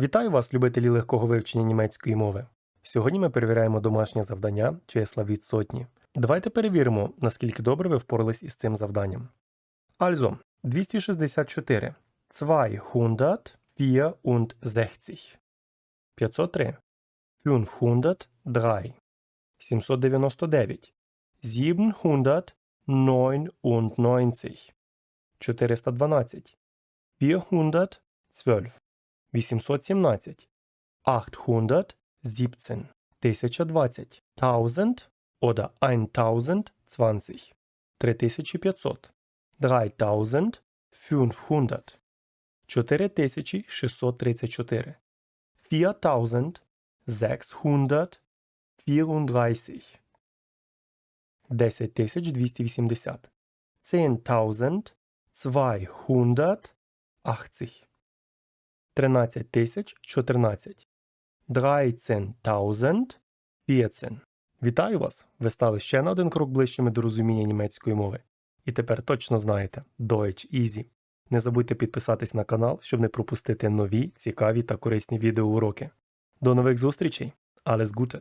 Вітаю вас, любителі легкого вивчення німецької мови. Сьогодні ми перевіряємо домашнє завдання числа від сотні. Давайте перевіримо, наскільки добре ви впорались із цим завданням. Also, 264. 264. 503. 503. 799. 799. 412. 412. 817, 817, 1020, 1000 oder 1020, 3500, 3500, 4634, 4634, 10280, 10280, 13 тисяч 14. 13.014. Вітаю вас! Ви стали ще на один крок ближчими до розуміння німецької мови. І тепер точно знаєте Deutsch Easy. Не забудьте підписатись на канал, щоб не пропустити нові, цікаві та корисні відеоуроки. До нових зустрічей! Alles Gute!